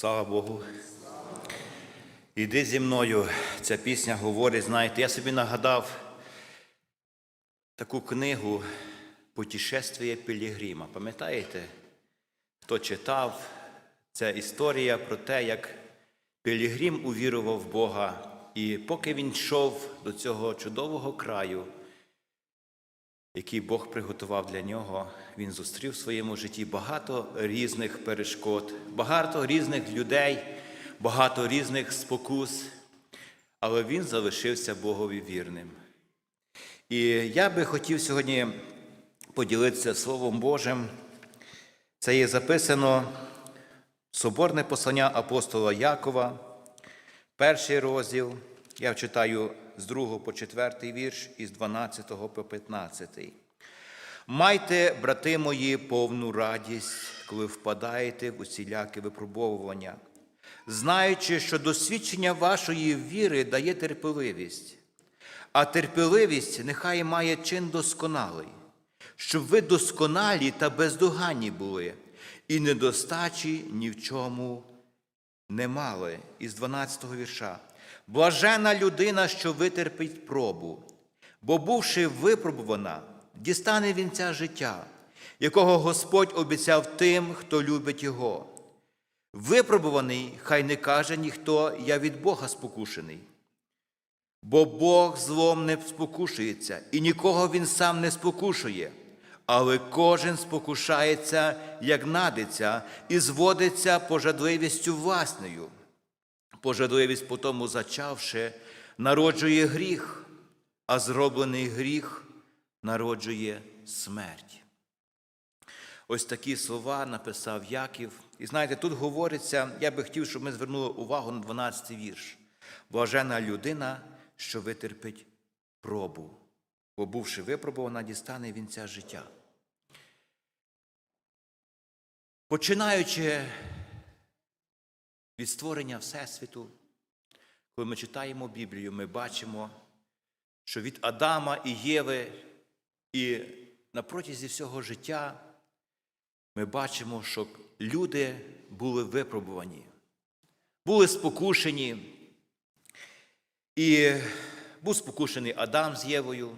Слава Богу. Іди зі мною. Ця пісня говорить, знаєте, я собі нагадав таку книгу Путешествие Пілігрима. Пам'ятаєте? Хто читав? Це історія про те, як Пілігрим увірував в Бога. І поки він йшов до цього чудового краю, який Бог приготував для нього, він зустрів в своєму житті багато різних перешкод, багато різних людей, багато різних спокус, але він залишився Богові вірним. І я би хотів сьогодні поділитися Словом Божим. Це є записано Соборне послання апостола Якова, перший розділ. Я читаю з 2 по 4 вірш і з 12 по 15. Майте, брати мої, повну радість, коли впадаєте в усіляке випробовування, знаючи, що досвідчення вашої віри дає терпеливість, а терпеливість нехай має чин досконалий, щоб ви досконалі та бездоганні були, і недостачі ні в чому не мали. Із 12 вірша. Блажена людина, що витерпить пробу, бо, бувши випробувана, дістане вінця життя, якого Господь обіцяв тим, хто любить його. Випробуваний, хай не каже ніхто, я від Бога спокушений. Бо Бог злом не спокушується, і нікого він сам не спокушує, але кожен спокушається, як надиться, і зводиться пожадливістю власною. Пожадливість потому зачавши, народжує гріх, а зроблений гріх народжує смерть. Ось такі слова написав Яків. І знаєте, тут говориться, я би хотів, щоб ми звернули увагу на 12 вірш. Блажена людина, що витерпить пробу, бо бувши випробувана, дістане вінця життя. Починаючи від створення Всесвіту, коли ми читаємо Біблію, ми бачимо, що від Адама і Єви, і на протязі всього життя ми бачимо, що люди були випробувані, були спокушені. І був спокушений Адам з Євою.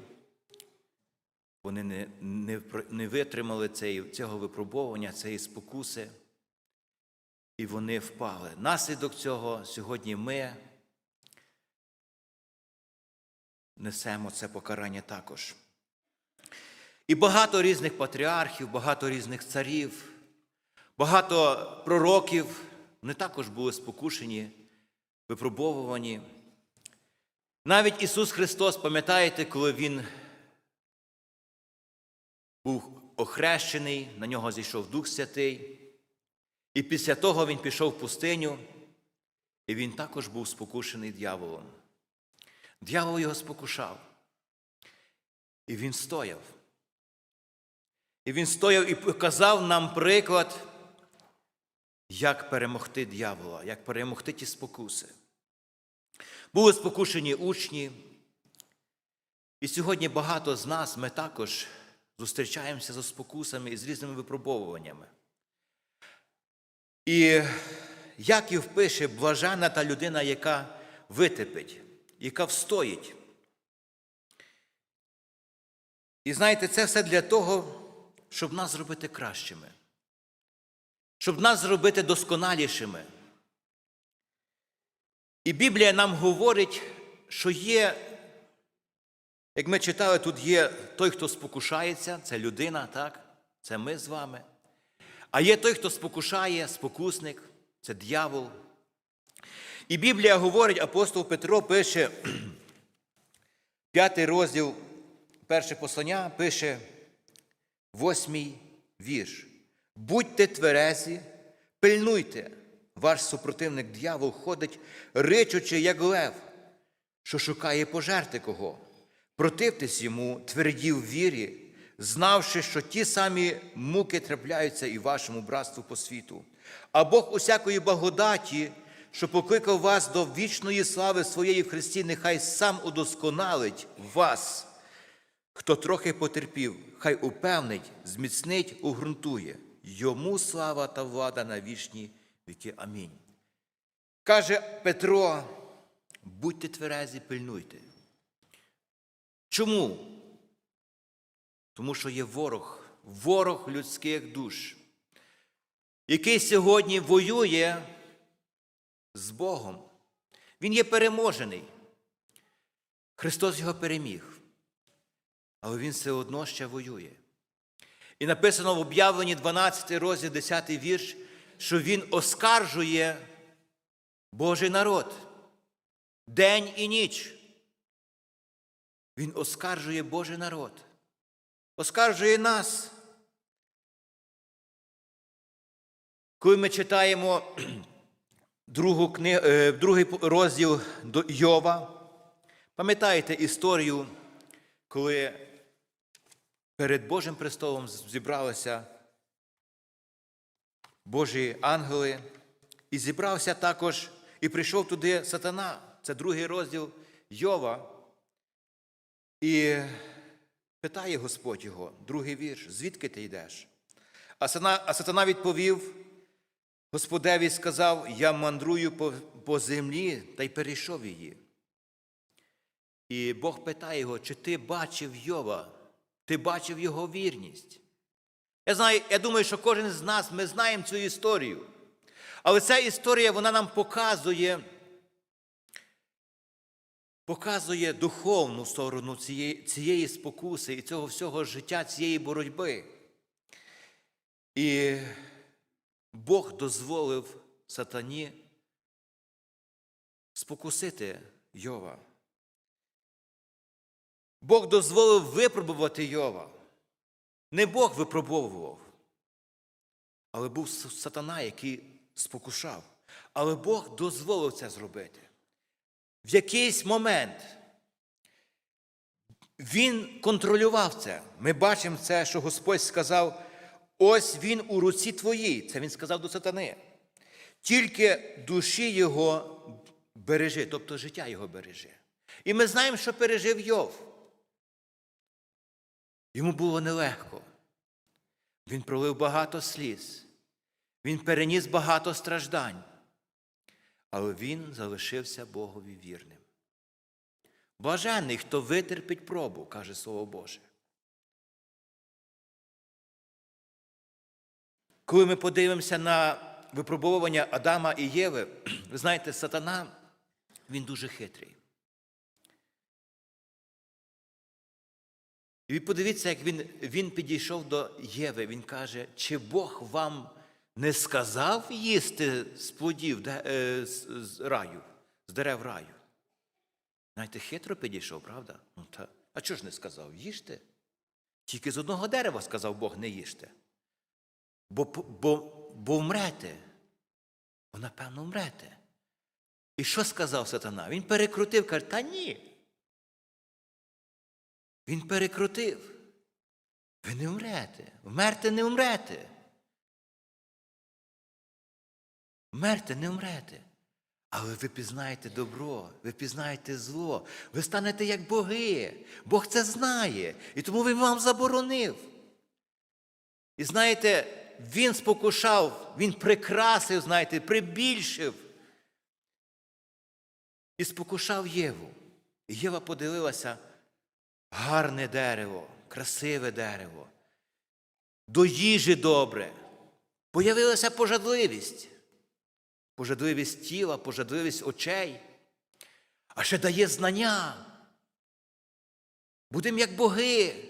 Вони не не, не витримали цього випробування, цієї спокуси, і вони впали. Наслідок цього сьогодні ми несемо це покарання також. І багато різних патріархів, багато різних царів, багато пророків, вони також були спокушені, випробовувані. Навіть Ісус Христос, пам'ятаєте, коли Він був охрещений, на нього зійшов Дух Святий, і після того Він пішов в пустиню, і він також був спокушений дьяволом. Дьявол його спокушав. І він стояв. І він стояв і показав нам приклад, як перемогти дьявола, як перемогти ті спокуси. Були спокушені учні. І сьогодні багато з нас ми також зустрічаємося з спокусами і з різними випробовуваннями. І Яків пише, блажена та людина, яка витерпить, яка встоїть. І знаєте, це все для того, щоб нас зробити кращими, щоб нас зробити досконалішими. І Біблія нам говорить, що є, як ми читали, тут є той, хто спокушається, це людина, так? Це ми з вами. А є той, хто спокушає, спокусник, це дьявол. І Біблія говорить, апостол Петро пише, п'ятий розділ, перше послання, пише восьмий вірш. Будьте тверезі, пильнуйте. Ваш супротивник дьявол ходить, ричучи, як лев, що шукає пожерти кого. Противтесь йому, тверді в вірі, знавши, що ті самі муки трапляються і вашому братству по світу. А Бог усякої благодаті, що покликав вас до вічної слави своєї в Христі, нехай сам удосконалить вас. Хто трохи потерпів, хай упевнить, зміцнить, угрунтує. Йому слава та влада на вічні віки. Амінь. Каже Петро, будьте тверезі, пильнуйте. Чому? Тому що є ворог, ворог людських душ, який сьогодні воює з Богом. Він є переможений. Христос його переміг. Але він все одно ще воює. І написано в об'явленні 12 розділ 10 вірш, що він оскаржує Божий народ день і ніч. Він оскаржує Божий народ, оскаржує нас. Коли ми читаємо другу кни... е, другий розділ до Йова, пам'ятаєте історію, коли перед Божим престолом зібралися Божі ангели, і зібрався також, і прийшов туди сатана. Це другий розділ Йова. І питає Господь його, другий вірш, звідки ти йдеш? А сатана, а сатана відповів, Господеві сказав, я мандрую по, по землі та й перейшов її. І Бог питає його, чи ти бачив Йова, ти бачив його вірність. Я знаю, я думаю, що кожен з нас ми знаємо цю історію. Але ця історія вона нам показує, показує духовну сторону цієї, цієї спокуси і цього всього життя, цієї боротьби. І Бог дозволив сатані спокусити Йова. Бог дозволив випробувати Йова. Не Бог випробовував, але був сатана, який спокушав. Але Бог дозволив це зробити. В якийсь момент він контролював це. Ми бачимо це, що Господь сказав: ось він у руці твоїй. Це він сказав до сатани. Тільки душі його бережи, тобто життя його бережи. І ми знаємо, що пережив Йов. Йому було нелегко. Він пролив багато сліз, він переніс багато страждань, але він залишився Богові вірним. Блаженний, хто витерпить пробу, каже Слово Боже. Коли ми подивимося на випробовування Адама і Єви, ви знаєте, сатана, він дуже хитрий. І подивіться, як він, він підійшов до Єви. Він каже, чи Бог вам не сказав їсти з плодів е, з раю, з дерев раю? Знаєте, хитро підійшов, правда? Ну, та, а чого ж не сказав? Їжте? Тільки з одного дерева сказав Бог, не їжте. Бо, бо, бо вмрете. Бо, напевно, вмрете. І що сказав сатана? Він перекрутив, каже, та ні. Він перекрутив. Ви не вмрете. Вмерте не вмрете. Вмерте не вмрете. Але ви пізнаєте добро, ви пізнаєте зло, ви станете як боги. Бог це знає. І тому він вам заборонив. І знаєте, він спокушав, він прикрасив, знаєте, прибільшив. І спокушав Єву. І Єва подивилася гарне дерево, красиве дерево, до їжі добре. Появилася пожадливість, пожадливість тіла, пожадливість очей, а ще дає знання. Будемо як боги.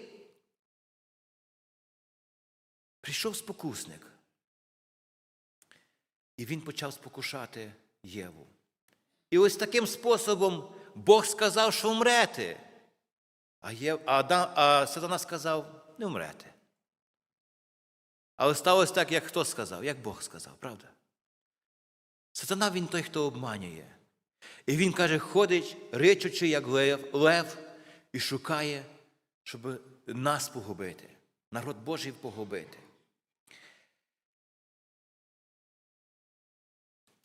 Прийшов спокусник. І він почав спокушати Єву. І ось таким способом Бог сказав, що вмрете. А, є, а, Адам, а Сатана сказав, не вмрете. Але сталося так, як хто сказав, як Бог сказав, правда? Сатана він той, хто обманює. І він каже, ходить, ричучи, як лев, і шукає, щоб нас погубити, народ Божий погубити.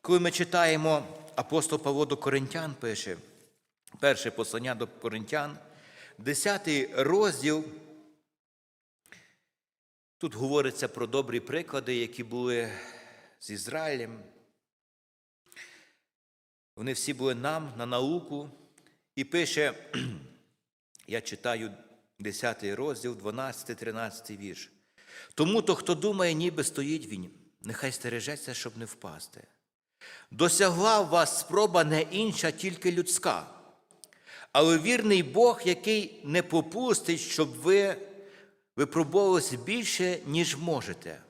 Коли ми читаємо, апостол Павло до Коринтян пише, перше послання до Коринтян, 10 розділ. Тут говориться про добрі приклади, які були з Ізраїлем. Вони всі були нам на науку. І пише, я читаю 10 розділ, 12, 13 вірш. Тому то, хто думає, ніби стоїть він, нехай стережеться, щоб не впасти. Досягла вас спроба не інша, тільки людська. Але вірний Бог, який не попустить, щоб ви випробовувалися більше, ніж можете.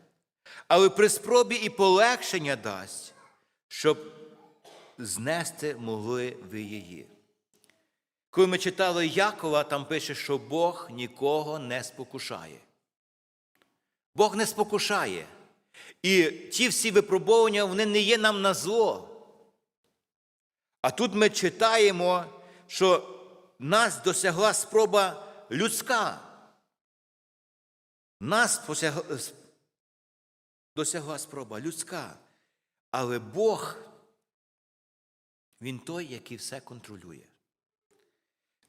Але при спробі і полегшення дасть, щоб знести могли ви її. Коли ми читали Якова, там пише, що Бог нікого не спокушає. Бог не спокушає. І ті всі випробовування, вони не є нам на зло. А тут ми читаємо, що нас досягла спроба людська. Нас досягла спроба людська. Але Бог, Він той, який все контролює.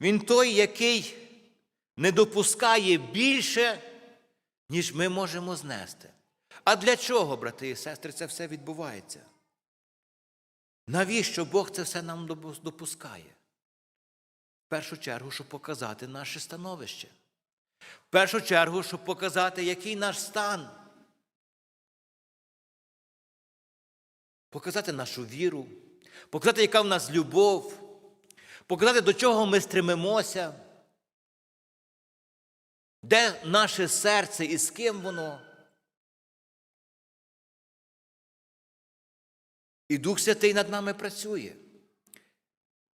Він той, який не допускає більше, ніж ми можемо знести. А для чого, брати і сестри, це все відбувається? Навіщо Бог це все нам допускає? В першу чергу, щоб показати наше становище. В першу чергу, щоб показати, який наш стан. Показати нашу віру, показати, яка в нас любов, показати, до чого ми стремимося, де наше серце і з ким воно. І Дух Святий над нами працює.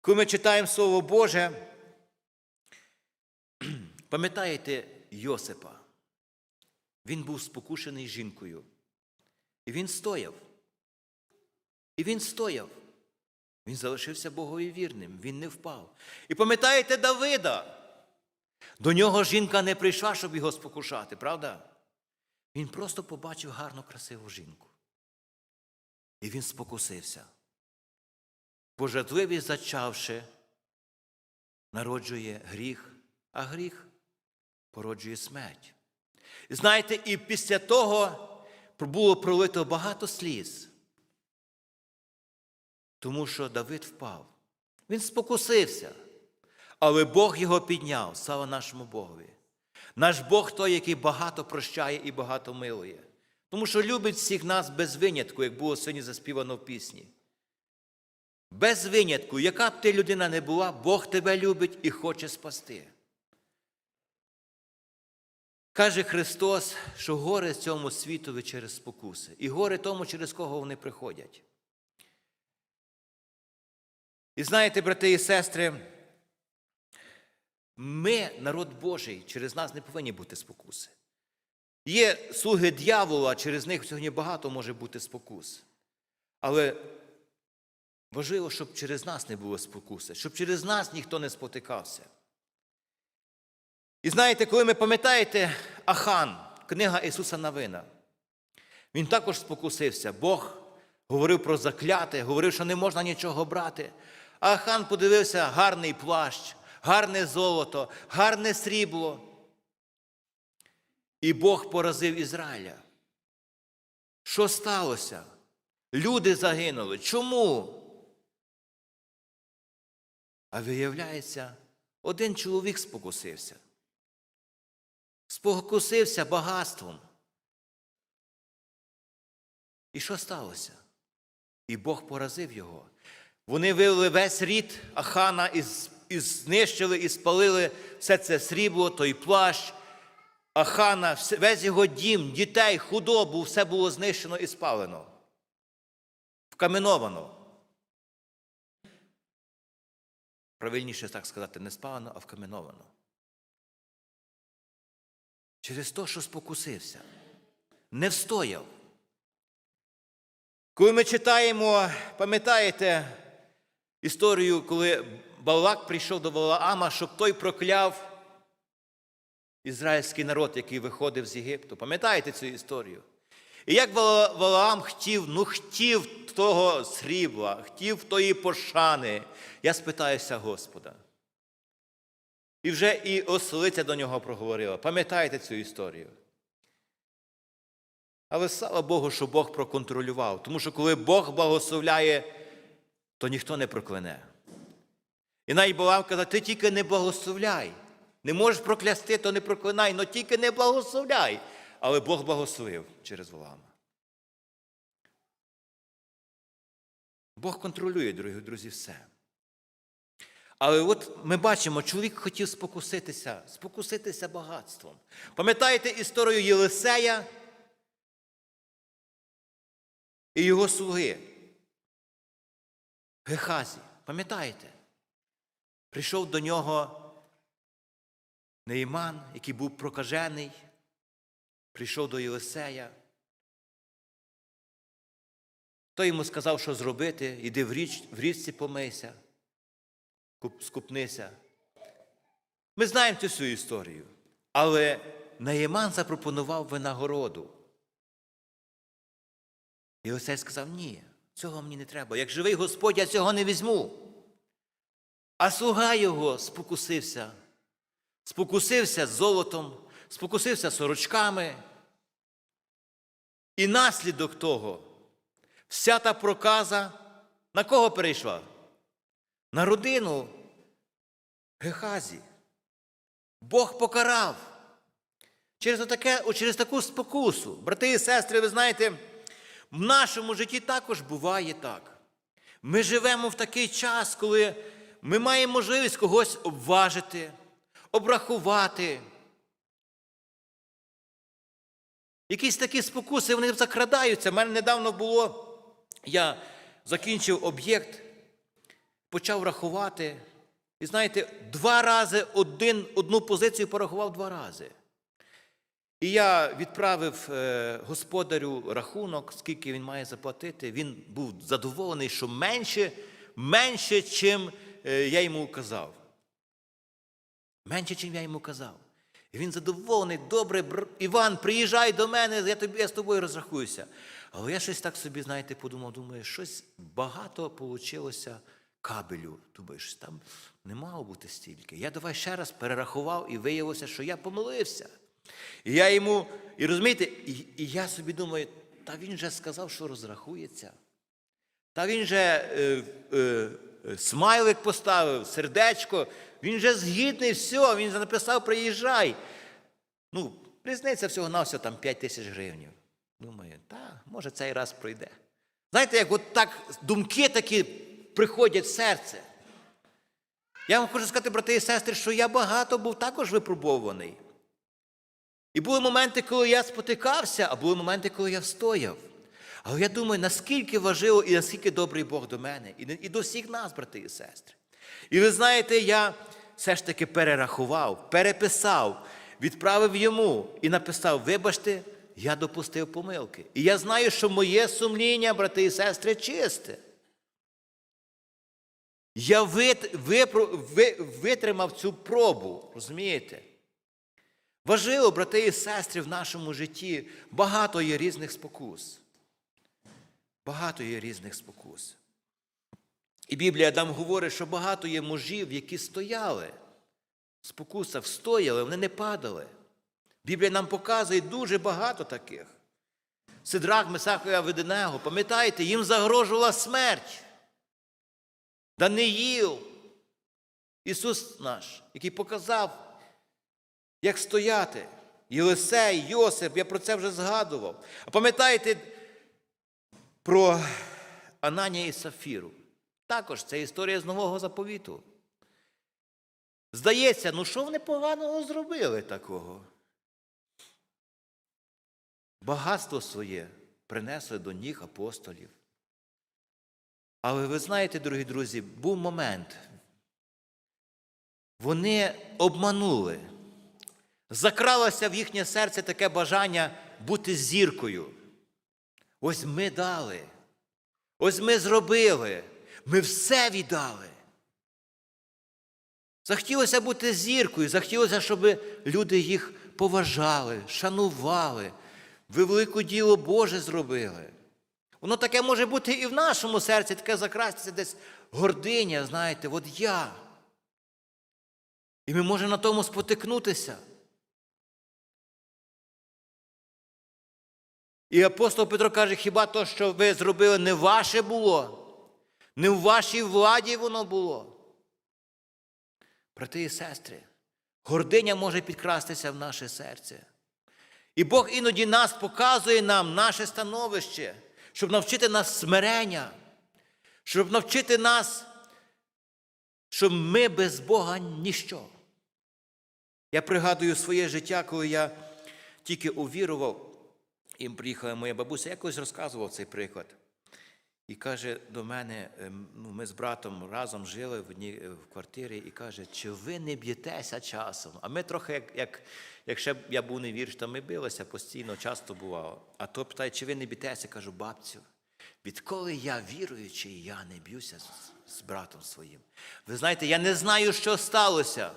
Коли ми читаємо Слово Боже, пам'ятаєте Йосипа? Він був спокушений жінкою. І він стояв. І він стояв. Він залишився Богові вірним, він не впав. І пам'ятаєте Давида? До нього жінка не прийшла, щоб його спокушати, правда? Він просто побачив гарну, красиву жінку. І він спокусився. Пожадливість зачавши, народжує гріх, а гріх породжує смерть. Знаєте, і після того було пролито багато сліз, тому що Давид впав. Він спокусився, але Бог його підняв, слава нашому Богові. Наш Бог той, який багато прощає і багато милує. Тому що любить всіх нас без винятку, як було сьогодні заспівано в пісні. Без винятку, яка б ти людина не була, Бог тебе любить і хоче спасти. Каже Христос, що горе цьому світові через спокуси, і горе тому, через кого вони приходять. І знаєте, брати і сестри, ми, народ Божий, через нас не повинні бути спокуси. Є слуги дьявола, через них сьогодні багато може бути спокус. Але важливо, щоб через нас не було спокуси, щоб через нас ніхто не спотикався. І знаєте, коли ми пам'ятаєте Ахан, книга Ісуса Навина, він також спокусився. Бог говорив про закляте, говорив, що не можна нічого брати. А Ахан подивився гарний плащ, гарне золото, гарне срібло. І Бог поразив Ізраїля. Що сталося? Люди загинули. Чому? А виявляється, один чоловік спокусився. Спокусився багатством. І що сталося? І Бог поразив його. Вони вивели весь рід Ахана і, і знищили, і спалили все це срібло, той плащ. Ахана, весь його дім, дітей, худобу, все було знищено і спалено. Вкаменовано. Правильніше так сказати, не спалено, а вкаменовано. Через те, що спокусився, не встояв. Коли ми читаємо, пам'ятаєте історію, коли Балак прийшов до Валаама, щоб той прокляв ізраїльський народ, який виходив з Єгипту. Пам'ятаєте цю історію? І як Валаам хотів, ну хотів того срібла, хотів тої пошани, я спитаюся Господа. І вже і ослиця до нього проговорила. Пам'ятаєте цю історію? Але слава Богу, що Бог проконтролював. Тому що коли Бог благословляє, то ніхто не прокляне. І навіть Балам казав, ти тільки не благословляй. Не можеш проклясти, то не проклинай, але тільки не благословляй. Але Бог благословив через Валама. Бог контролює, дорогі друзі, все. Але от ми бачимо, чоловік хотів спокуситися, спокуситися багатством. Пам'ятаєте історію Єлисея і його слуги? Гехазі, пам'ятаєте? Прийшов до нього Нейман, який був прокажений, прийшов до Єлисея. Той йому сказав, що зробити, іди в, річ, в річці помийся, скупнися. Ми знаємо цю всю історію. Але Наєман запропонував винагороду. Єлисей сказав, ні, цього мені не треба. Як живий Господь, я цього не візьму. А слуга його спокусився. Спокусився золотом, спокусився сорочками. І наслідок того, вся та проказа на кого перейшла? На родину Гехазі. Бог покарав. Через, таке, через таку спокусу. Брати і сестри, ви знаєте, в нашому житті також буває так. Ми живемо в такий час, коли ми маємо можливість когось обважити, обрахувати. Якісь такі спокуси, вони закрадаються. У мене недавно було, я закінчив об'єкт, почав рахувати. І знаєте, два рази один, одну позицію порахував два рази. І я відправив е, господарю рахунок, скільки він має заплатити. Він був задоволений, що менше, менше, чим е, я йому казав. Менше, чим я йому казав. І він задоволений, добре, бр- Іван, приїжджай до мене, я, тобі, я з тобою розрахуюся. Але я щось так собі, знаєте, подумав, думаю, щось багато вийшло кабелю. Думаю, щось там не мало бути стільки. Я давай ще раз перерахував і виявилося, що я помилився. І я йому, і розумієте, і, і я собі думаю, та він же сказав, що розрахується. Та він же е, е, смайлик поставив, сердечко, він же згідний, все, він же написав, приїжджай. Ну, різниця всього на все там 5 тисяч гривень. Думаю, та, може цей раз пройде. Знаєте, як от так думки такі приходять в серце. Я вам хочу сказати, брати і сестри, що я багато був також випробований. І були моменти, коли я спотикався, а були моменти, коли я встояв. Але я думаю, наскільки важливо і наскільки добрий Бог до мене, і до всіх нас, брати і сестри. І ви знаєте, я все ж таки перерахував, переписав, відправив йому і написав: вибачте, я допустив помилки. І я знаю, що моє сумління, брати і сестри, чисте. Я витримав цю пробу, розумієте? Важливо, брати і сестри, в нашому житті багато є різних спокус. Багато є різних спокус. І Біблія нам говорить, що багато є мужів, які стояли. В спокусах стояли, вони не падали. Біблія нам показує дуже багато таких. Сидрах, Месаху і Аведенего, пам'ятаєте, їм загрожувала смерть. Даниїл, Ісус наш, який показав, як стояти. Єлисей, Йосип, я про це вже згадував. А пам'ятаєте про Ананія і Сафіру? Також це історія з нового заповіту. Здається, ну що вони поганого зробили такого? Багатство своє принесли до ніг апостолів. Але ви знаєте, дорогі друзі, був момент. Вони обманули. Закралося в їхнє серце таке бажання бути зіркою. Ось ми дали. Ось ми зробили. Ми все віддали. Захотілося бути зіркою, захотілося, щоб люди їх поважали, шанували, ви велике діло Боже зробили. Воно таке може бути і в нашому серці, таке закрастися десь гординя, знаєте, от я. І ми можемо на тому спотикнутися. І апостол Петро каже, хіба то, що ви зробили, не ваше було? Не в вашій владі воно було. Брати і сестри, гординя може підкрастися в наше серце. І Бог іноді нас показує нам наше становище, щоб навчити нас смирення, щоб навчити нас, що ми без Бога ніщо. Я пригадую своє життя, коли я тільки увірував, і приїхала моя бабуся, якось розказував цей приклад. І каже до мене, ем, ну, ми з братом разом жили в одній е, в квартирі, і каже, чи ви не б'єтеся часом? А ми трохи, як, як, як ще б я був не вірш, то ми билися постійно, часто бувало. А то питає, чи ви не б'єтеся? Кажу, бабцю, відколи я віруючий, я не б'юся з, з братом своїм. Ви знаєте, я не знаю, що сталося.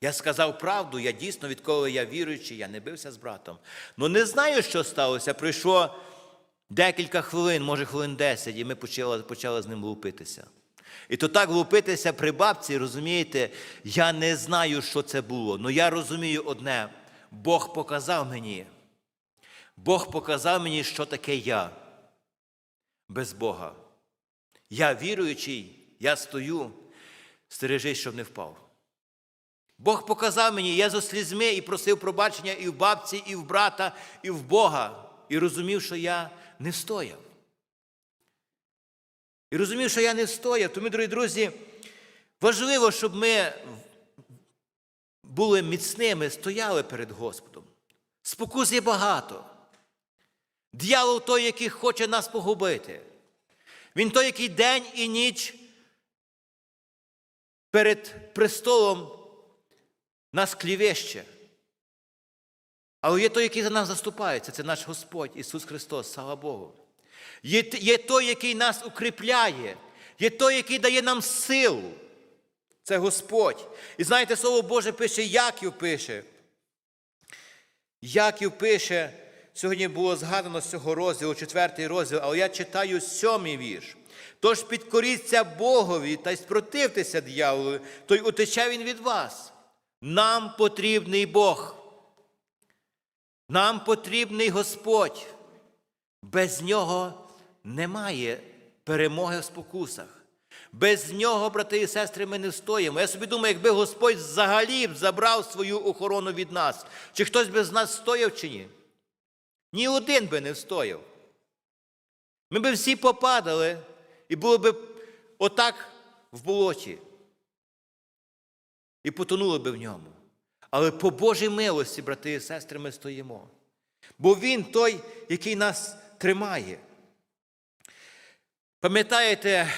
Я сказав правду, я дійсно, відколи я віруючий, я не бився з братом. Ну не знаю, що сталося. Пройшло декілька хвилин, може хвилин 10, і ми почали, почали з ним лупитися. І то так лупитися при бабці, розумієте, я не знаю, що це було. але я розумію одне: Бог показав мені. Бог показав мені, що таке я без Бога. Я віруючий, я стою, стережись, щоб не впав. Бог показав мені, я зо слізьми і просив пробачення і в бабці, і в брата, і в Бога, і розумів, що я не встояв. І розумів, що я не встояв. Тому, дорогі друзі, важливо, щоб ми були міцними, стояли перед Господом. Спокус є багато. Дьявол той, який хоче нас погубити. Він той, який день і ніч перед престолом нас клівеще. Але є той, який за нас заступається, це наш Господь Ісус Христос, слава Богу. Є, є той, який нас укріпляє, є той, який дає нам силу. Це Господь. І знаєте, Слово Боже пише, Яків пише. Яків пише, сьогодні було згадано з цього розділу, четвертий розділ, але я читаю сьомий вірш. Тож підкоріться Богові та й спротивтеся дьяволу, то й утече він від вас. Нам потрібний Бог. Нам потрібний Господь. Без нього немає перемоги в спокусах. Без нього, брати і сестри, ми не стоїмо. Я собі думаю, якби Господь взагалі забрав свою охорону від нас, чи хтось би з нас стояв, чи ні? Ні один би не встояв. Ми би всі попадали і були б отак в болоті. І потонули би в ньому. Але по Божій милості, брати і сестри, ми стоїмо. Бо Він той, який нас тримає. Пам'ятаєте,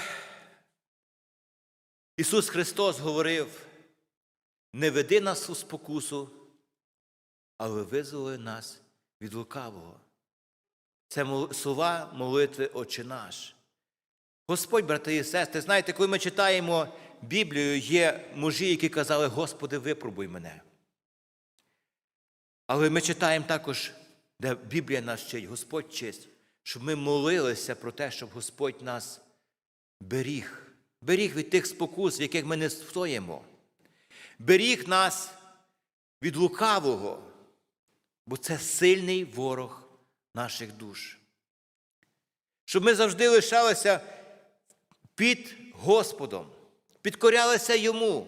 Ісус Христос говорив: не веди нас у спокусу, але визволи нас від лукавого. Це слова молитви Отче наш. Господь, брати і сестри, знаєте, коли ми читаємо Біблію, є мужі, які казали, Господи, випробуй мене. Але ми читаємо також, де Біблія нас вчить, Господь честь, щоб ми молилися про те, щоб Господь нас беріг, беріг від тих спокус, в яких ми не стоїмо, беріг нас від лукавого, бо це сильний ворог наших душ. Щоб ми завжди лишалися під Господом, підкорялися Йому,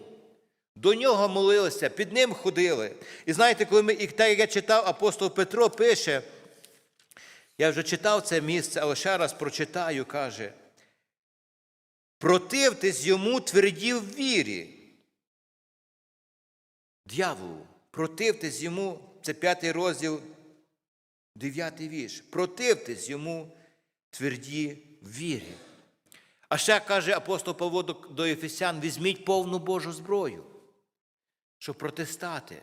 до нього молилися, під ним ходили. І знаєте, коли ми, і так як я читав, апостол Петро пише, я вже читав це місце, але ще раз прочитаю, каже, противтесь йому тверді в вірі. Д'яволу, противтесь йому, це п'ятий розділ, дев'ятий вірш. Противтесь йому тверді вірі. А ще каже апостол Павло до, Ефесян: візьміть повну Божу зброю, щоб протистати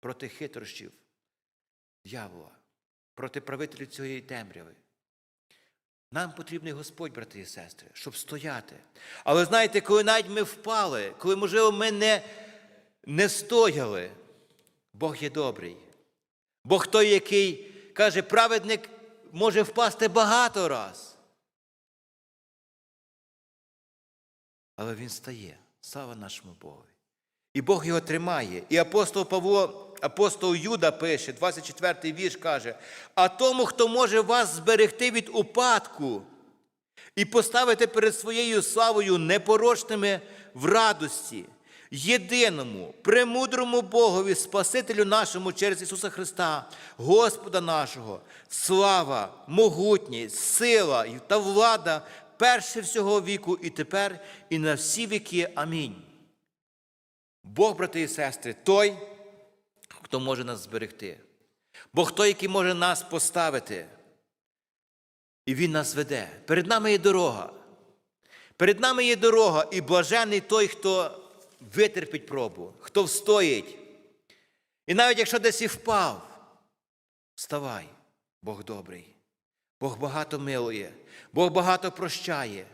проти хитрощів дьявола, проти правителів цієї темряви. Нам потрібний Господь, брати і сестри, щоб стояти. Але знаєте, коли навіть ми впали, коли, можливо, ми не, не стояли, Бог є добрий. Бог той, який каже, праведник може впасти багато раз. Але він стає. Слава нашому Богу. І Бог його тримає. І апостол Павло, апостол Юда пише, 24-й вірш каже: а тому, хто може вас зберегти від упадку і поставити перед своєю славою непорочними в радості, єдиному, премудрому Богові, Спасителю нашому через Ісуса Христа, Господа нашого, слава, могутність, сила та влада перше всього віку і тепер, і на всі віки. Амінь. Бог, брати і сестри, той, хто може нас зберегти. Бог той, який може нас поставити. І Він нас веде. Перед нами є дорога. Перед нами є дорога, і блажений той, хто витерпить пробу, хто встоїть. І навіть якщо десь і впав, вставай, Бог добрий. Бог багато милує, Бог багато прощає.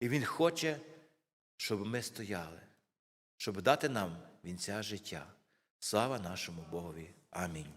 І Він хоче, щоб ми стояли, щоб дати нам вінця життя. Слава нашому Богові. Амінь.